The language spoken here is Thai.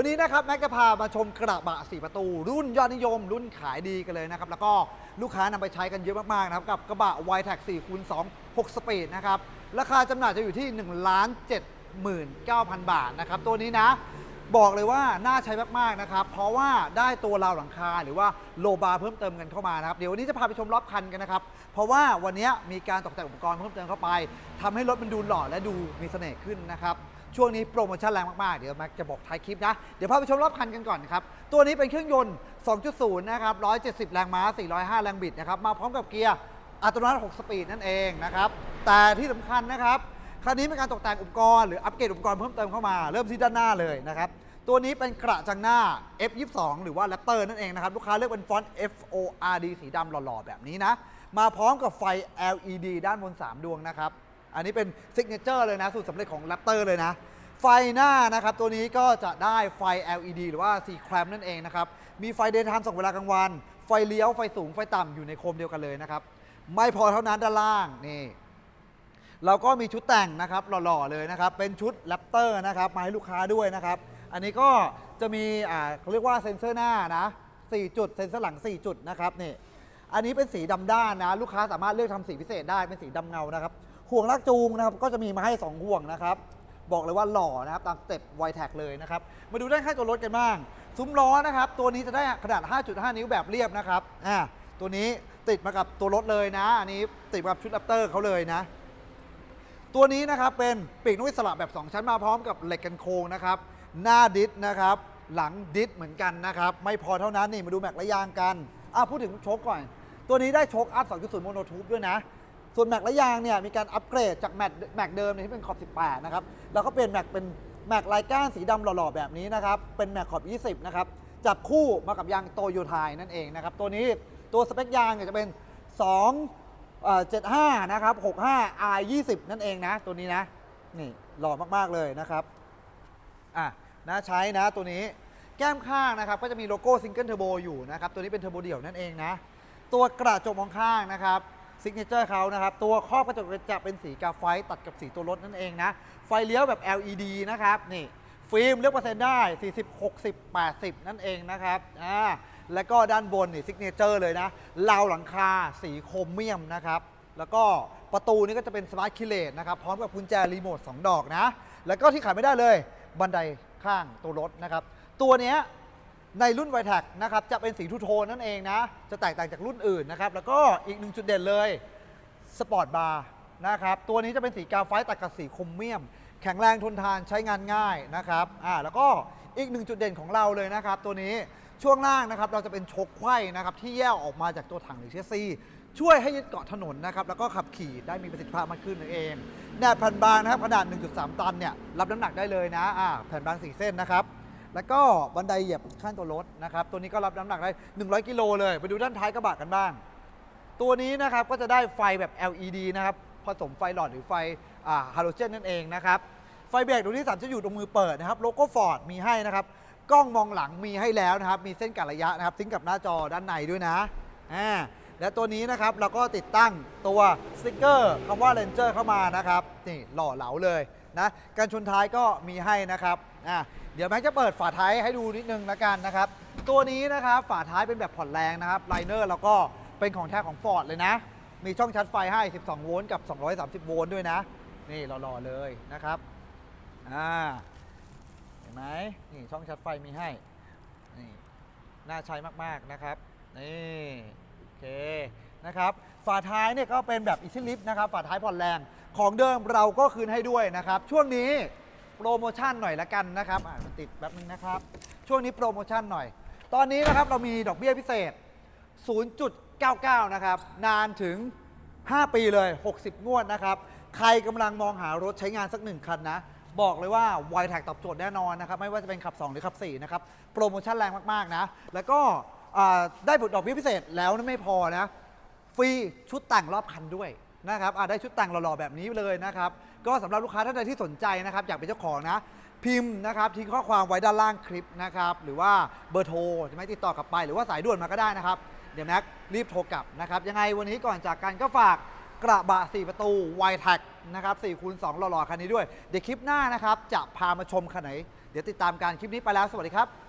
วันนี้นะครับแม็กจะพามาชมกระบะ4ประตู รุ่นยอดนิยม รุ่นขายดีกันเลยนะครับแล้วก็ลูกค้านำไปใช้กันเยอะมากๆนะครับกับกระบะ y t e c 4คูณ2 6สปีดนะครับราคาจำหน่ายจะอยู่ที่1 7 9 0 0 0 บาทนะครับตัวนี้นะบอกเลยว่าน่าใช้มากๆนะครับ เพราะว่าได้ตัวราวหลังคาหรือว่าโลบาร์เพิ่มเติมกันเข้ามานะครับ เดี๋ยววันนี้จะพาไปชมรอบคันกันนะครับ เพราะว่าวันนี้มีการตกแต่งอุปกรณ์เพิ่มเติมเข้าไปทำให้รถมันดูหล่อและดูมีเสน่ห์ขึ้นนะครับ ช่วงนี้โปรโมชั่นแรงมาก ๆ เดี๋ยวแม็กจะบอกท้ายคลิปนะ เดี๋ยวพาไปชมรอบคันกันก่อนครับ ตัวนี้เป็นเครื่องยนต์ 2.0 นะครับ 170 แรงม้า 405 แรงบิดนะครับ มาพร้อมกับเกียร์อัตโนมัติ 6 สปีดนั่นเองนะครับ แต่ที่สำคัญนะครับคันนี้เป็นการตกแต่งอุปกรณ์หรืออัปเกรดอุปกรณ์เพิ่มเติมเข้ามา เริ่มที่ด้านหน้าเลยนะครับตัวนี้เป็นกระจังหน้า F22 หรือว่า Raptor นั่นเองนะครับ ลูกค้าเลือกเป็นฟอนต์ FORD สีดำหล่อ ๆ แบบนี้นะ มาพร้อมกับไฟ LED ด้านบน 3 ดวงนะครับ อันนี้เป็นซิกเนเจอร์เลยนะสูตรสำเร็จของ Raptor เลยนะ ไฟหน้านะครับ ตัวนี้ก็จะได้ไฟ LED หรือว่า C clamp นั่นเองนะครับ มีไฟ daytime ส่องเวลากลางวัน ไฟเลี้ยว ไฟสูง ไฟต่ำอยู่ในโคมเดียวกันเลยนะครับ ไม่พอเท่านั้นด้านล่างนี่เราก็มีชุดแต่งนะครับหล่อๆเลยนะครับ เป็นชุดแรปเตอร์นะครับมาให้ลูกค้าด้วยนะครับ อันนี้ก็จะมีอ่าเขาเรียกว่าเซ็นเซอร์หน้านะ4จุดเซ็นเซอร์หลัง 4 จุดนะครับนี่อันนี้เป็นสีดำด้านนะ ลูกค้าสามารถเลือกทำสีพิเศษได้เป็นสีดำเงานะครับ ห่วงลากจูงนะครับ ก็จะมีมาให้ 2 ห่วงนะครับ บอกเลยว่าหล่อนะครับ ตามสเต็ปไวแท็กเลยนะครับ มาดูด้านข้างตัวรถกันบ้าง ซุ้มล้อนะครับ ตัวนี้จะได้ขนาด 5.5 นิ้วแบบเรียบนะครับ อ่า ตัวนี้ติดมากับตัวรถเลยนะ อันนี้ติดกับชุดแรปเตอร์เขาเลยนะ ตัวนี้นะครับเป็นปีกนกอิสระแบบ 2 ชั้นมาพร้อมกับเหล็กกันโค้งนะครับ หน้าดิสนะครับ หลังดิสเหมือนกันนะครับ ไม่พอเท่านั้นนี่มาดูแม็กและยางกัน อะพูดถึงโชคก่อน ตัวนี้ได้โชคอัพ 2.0 โมโนทูบด้วยนะ ส่วนแม็กและยางเนี่ยมีการอัปเกรดจากแม็กแม็กเดิมเนี่ยที่เป็นขอบ 18 นะครับ แล้วก็เปลี่ยนแม็กเป็นแม็กลายก้านสีดำหล่อๆ แบบนี้นะครับ เป็นแม็กขอบ 20 นะครับ จับคู่มากับยางโตโยไทยนั่นเองนะครับ ตัวนี้ตัวสเปคยางเนี่ยจะเป็น2เอ่อ75 นะครับ 65 R 20 นั่นเองนะ ตัวนี้นะ นี่หล่อมากๆเลยนะครับ อะนะใช้นะตัวนี้แก้มข้างนะครับ ก็จะมีโลโก้ซิงเกิลเทอร์โบอยู่นะครับ ตัวนี้เป็นเทอร์โบเดี่ยวนั่นเองนะ ตัวกระจกมองข้างนะครับ ซิกเนเจอร์เขานะครับ ตัวครอบกระจกจะเป็นสีกาไฟตัดกับสีตัวรถนั่นเองนะ ไฟเลี้ยวแบบ LED นะครับ นี่ ฟิล์มเลือกเปอร์เซ็นต์ได้ 40 60 80 นั่นเองนะครับอ่าแล้วก็ด้านบนนี่ซิกเนเจอร์เลยนะราวหลังคาสีโครเมียมนะครับแล้วก็ประตูนี่ก็จะเป็นสมาร์ทคิเลตนะครับพร้อมกับกุญแจรีโมท2ดอกนะ แล้วก็ที่ขาดไม่ได้เลย บันไดข้างตัวรถนะครับ ตัวเนี้ย ในรุ่นไวแท็กนะครับจะเป็นสีทูโทนนั่นเองนะ จะแตกต่างจากรุ่นอื่นนะครับ แล้วก็อีกหนึ่งจุดเด่นเลยสปอร์ตบาร์นะครับ ตัวนี้จะเป็นสีกาไฟตัดกับสีครเมียม แข็งแรงทนทานใช้งานง่ายนะครับอ่าแล้วก็อีกหนึ่งจุดเด่นของเราเลยนะครับ ตัวนี้ช่วงล่างนะครับเราจะเป็นชกไขว้นะครับที่แยกออกมาจากตัวถังหรือเชสซีช่วยให้ยึดเกาะถนนนะครับแล้วก็ขับขี่ได้มีประสิทธิภาพมากขึ้นนั่นเองแนบแผ่นบางนะครับขนาด 1.3 ตันเนี่ยรับน้ำหนักได้เลยนะอ่าแผ่นบางสี่เส้นนะครับ แล้วก็บันไดเหยียบข้างตัวรถนะครับ ตัวนี้ก็รับน้ำหนักได้ 100 กิโลเลย ไปดูด้านท้ายกระบะกันบ้าง ตัวนี้นะครับก็จะได้ไฟแบบ LED นะครับ ผสมไฟหลอดหรือไฟฮาโลเจนนั่นเองนะครับ ไฟเบรกตัวที่3จะอยู่ตรงมือเปิดนะครับ โลโก้ฟอร์ดมีให้นะครับ กล้องมองหลังมีให้แล้วนะครับ มีเส้นกัดระยะนะครับซิงก์กับหน้าจอด้านในด้วยนะ อ่า และตัวนี้นะครับเราก็ติดตั้งตัวสติกเกอร์คำว่า Ranger เข้ามานะครับนี่หล่อเหลาเลยนะการชนท้ายก็มีให้นะครับอ่าเดี๋ยวแม็กจะเปิดฝาท้ายให้ดูนิดนึงละกันนะครับ ตัวนี้นะครับฝาท้ายเป็นแบบผ่อนแรงนะครับไลเนอร์แล้วก็เป็นของแท้ของ Ford เลยนะ มีช่องชาร์จไฟให้ 12 โวลต์กับ 230 โวลต์ด้วยนะ นี่หล่อๆเลยนะครับอ่าเห็นไหมนี่ช่องชาร์จไฟมีให้นี่น่าใช้มากๆนะครับนี่ เคนะครับฝาท้ายเนี่ยก็เป็นแบบอิชิลิฟนะครับฝาท้ายผ่อนแรงของเดิมเราก็คืนให้ด้วยนะครับ ช่วงนี้โปรโมชั่นหน่อยละกันนะครับอ่ามันติดแป๊บนึงนะครับ ช่วงนี้โปรโมชั่นหน่อย ตอนนี้นะครับเรามีดอกเบี้ยพิเศษ 0.99 นะครับ นานถึง 5 ปีเลย 60 งวดนะครับ ใครกำลังมองหารถใช้งานสักหนึ่งคันนะ บอกเลยว่า y t a g ตอบโจทย์แน่นอนนะครับ ไม่ว่าจะเป็นขับ 2 หรือขับ 4 นะครับ โปรโมชั่นแรงมาก ๆ นะ แล้วก็ อ่าได้บทดอกเบี้ยพิเศษแล้วนั่นไม่พอนะ ฟรีชุดแต่งรอบคันด้วยนะครับอะได้ชุดแต่งหล่อๆแบบนี้เลยนะครับ ก็สำหรับลูกค้าท่านใดที่สนใจนะครับ อยากเป็นเจ้าของนะ พิมพ์นะครับทิ้งข้อความไว้ด้านล่างคลิปนะครับ หรือว่าเบอร์โทรจะไม่ติดต่อกลับไป หรือว่าสายด่วนมาก็ได้นะครับ เดี๋ยวแม็กรีบโทรกลับนะครับ ยังไงวันนี้ก่อนจากกันก็ฝากกระบะ 4 ประตู y t a c นะครับ4คูณ2หล่อๆคันนี้ด้วย เดี๋ยวคลิปหน้านะครับ จะพามาชมคันไหน เดี๋ยวติดตามการคลิปนี้ไปแล้ว สวัสดีครับ